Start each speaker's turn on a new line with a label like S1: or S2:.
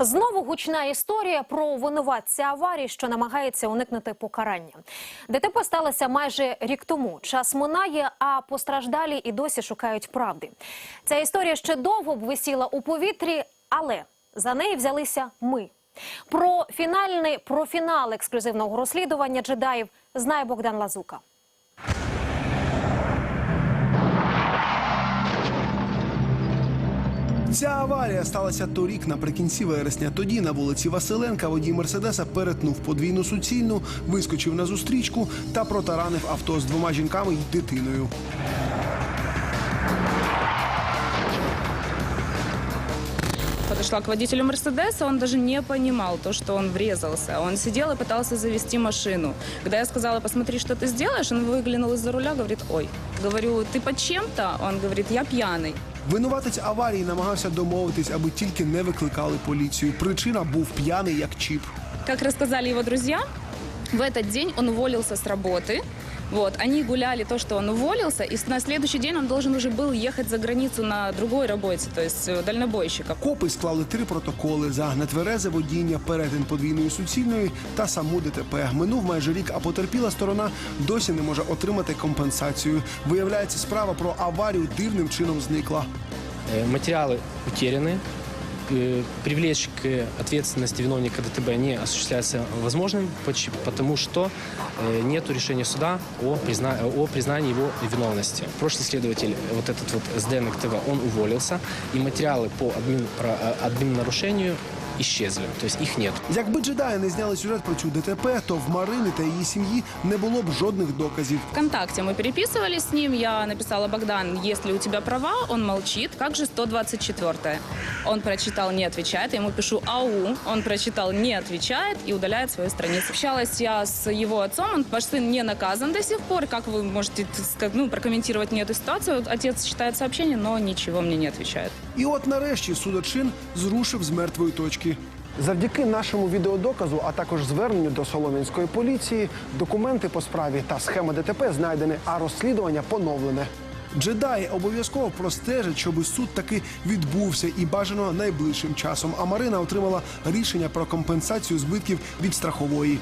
S1: Знову гучна історія про винуватця аварії, що намагається уникнути покарання. ДТП сталося майже рік тому. Час минає, а постраждалі і досі шукають правди. Ця історія ще довго б висіла у повітрі, але за неї взялися ми. Про фінальний про фінал ексклюзивного розслідування джедаїв знає Богдан Лазука.
S2: Ця аварія сталася торік наприкінці вересня. Тоді на вулиці Василенка водій Мерседеса перетнув подвійну суцільну, вискочив на зустрічку та протаранив авто з двома жінками й дитиною.
S3: Подошла к водителю Мерседеса, он даже не понимал то, что он врезался. Он сидел и пытался завести машину. Когда я сказала, посмотри, что ты сделаешь, он выглянул из-за руля, говорит, ой. Говорю, ты под чем-то? Он говорит, я пьяный.
S2: Винуватець аварії намагався домовитись, аби тільки не викликали поліцію. Причина був п'яний як чіп.
S3: Как рассказали его друзья, в этот день он уволился с работы. Вот, они гуляли то, что он уволился, и на следующий день он должен уже был ехать за границу на другой работе, то есть э, дальнобойщика.
S2: Копи склали три протоколи за нетверезе водіння, перетин подвійної суцільної та саму ДТП. Минув майже рік, а потерпіла сторона досі не може отримати компенсацію. Виявляється, справа про аварію дивним чином зникла.
S4: Э, Материалы утеряны. Э, Привлечь к ответственности виновника ДТБ не осуществляется возможным, поч- потому что нет решения суда о, призна- о признании его виновности. Прошлый следователь, вот этот вот СДНК ТВ, он уволился, и материалы по админ, про, э, админнарушению исчезли, то есть их нет.
S2: Якби джедаї не зняли сюжет про цю ДТП, то в Марини та її сім'ї не було б жодних доказів.
S3: ВКонтакте мы переписывались с ним. Я написала, Богдан, если у тебя права, он молчит. Как же 124 Он прочитал, не отвечает. Я ему пишу АУ. Он прочитал, не отвечает и удаляет свою страницу. Общалась я с его отцом. Он, ваш сын не наказан до сих пор. Как вы можете так сказать, ну, прокомментировать мне эту ситуацию? Отец читает сообщение, но ничего мне не отвечает.
S2: І от нарешті судочин зрушив з мертвої точки. Завдяки нашому відеодоказу, а також зверненню до Солом'янської поліції, документи по справі та схема ДТП знайдені, а розслідування поновлене. Джедаї обов'язково простежать, щоб суд таки відбувся і бажано найближчим часом. А Марина отримала рішення про компенсацію збитків від страхової.